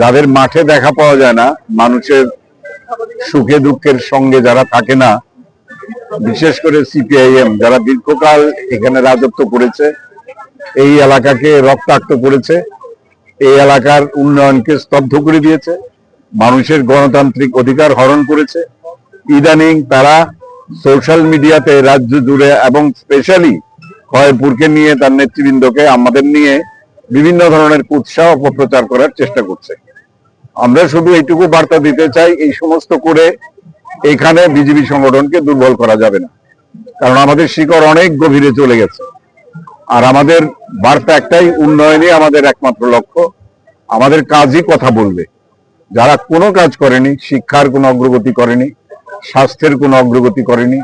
যাদের মাঠে দেখা পাওয়া যায় না, মানুষের সুখে দুঃখের সঙ্গে যারা থাকে না, বিশেষ করে সিপিআইএম, যারা দীর্ঘকাল এখানে রাজত্ব করেছে, এই এলাকাকে রক্তাক্ত করেছে, এই এলাকার উন্নয়নকে স্তব্ধ করে দিয়েছে, মানুষের গণতান্ত্রিক অধিকার হরণ করেছে। ইদানিং তারা সোশ্যাল মিডিয়াতে রাজ্য জুড়ে এবং স্পেশালি খয়পুরকে নিয়ে তার নেতৃবৃন্দকে, আমাদের নিয়ে বিভিন্ন ধরনের উৎসাহ অপপ্রচার করার চেষ্টা করছে। আমরা শুধু এইটুকু বার্তা দিতে চাই, এই সমস্ত করে এখানে বিজেপি সংগঠনকে দুর্বল করা যাবে না। কারণ আমাদের শিকড় অনেক গভীরে চলে গেছে। আর আমাদের বার্তা একটাই, উন্নয়নই আমাদের একমাত্র লক্ষ্য। আমাদের কাজই কথা বলবে। যারা কোনো কাজ করেনি, শিক্ষার কোনো অগ্রগতি করেনি, স্বাস্থ্যের কোনো অগ্রগতি করেনি,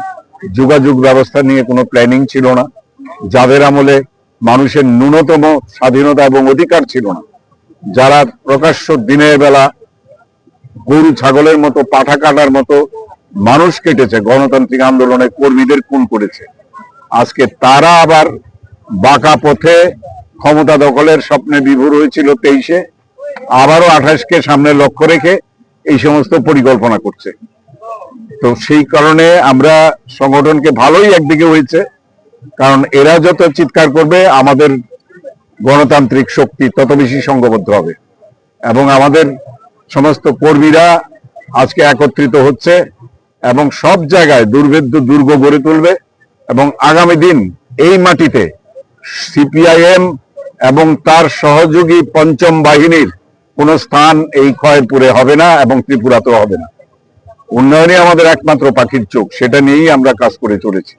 যোগাযোগ ব্যবস্থা নিয়ে কোনো প্ল্যানিং ছিল না, যাদের আমলে মানুষের ন্যূনতম স্বাধীনতা এবং অধিকার ছিল না। যারা প্রকাশ্য দিনের বেলা গরু, ছাগলের মতো, পাঠা কাটার মতো মানুষ কেটেছে, গণতান্ত্রিক আন্দোলনের কর্মীদের খুন করেছে। আজকে তারা আবার বাঁকা পথে ক্ষমতা দখলের স্বপ্নে বিভোর হয়েছিল তেইশে। আবারও আঠাশকে সামনে লক্ষ্য রেখে এই সমস্ত পরিকল্পনা করছে। তো সেই কারণে আমরা সংগঠনকে ভালোই একদিকে হয়েছে। কারণ এরা যত চিৎকার করবে, আমাদের গণতান্ত্রিক শক্তি তত বেশি সংঘবদ্ধ হবে। এবং আমাদের সমস্ত কর্মীরা আজকে একত্রিত হচ্ছে এবং সব জায়গায় দুর্ভেদ্য, দুর্গ গড়ে তুলবে এবং আগামী দিন এই মাটিতে সিপিআইএম এবং তার সহযোগী পঞ্চম বাহিনীর কোনো স্থান এই ক্ষয়পুরে হবে না এবং ত্রিপুরাতেও হবে না। উন্নয়নই আমাদের একমাত্র পাখির চোখ, সেটা নিয়েই আমরা কাজ করে চলেছি।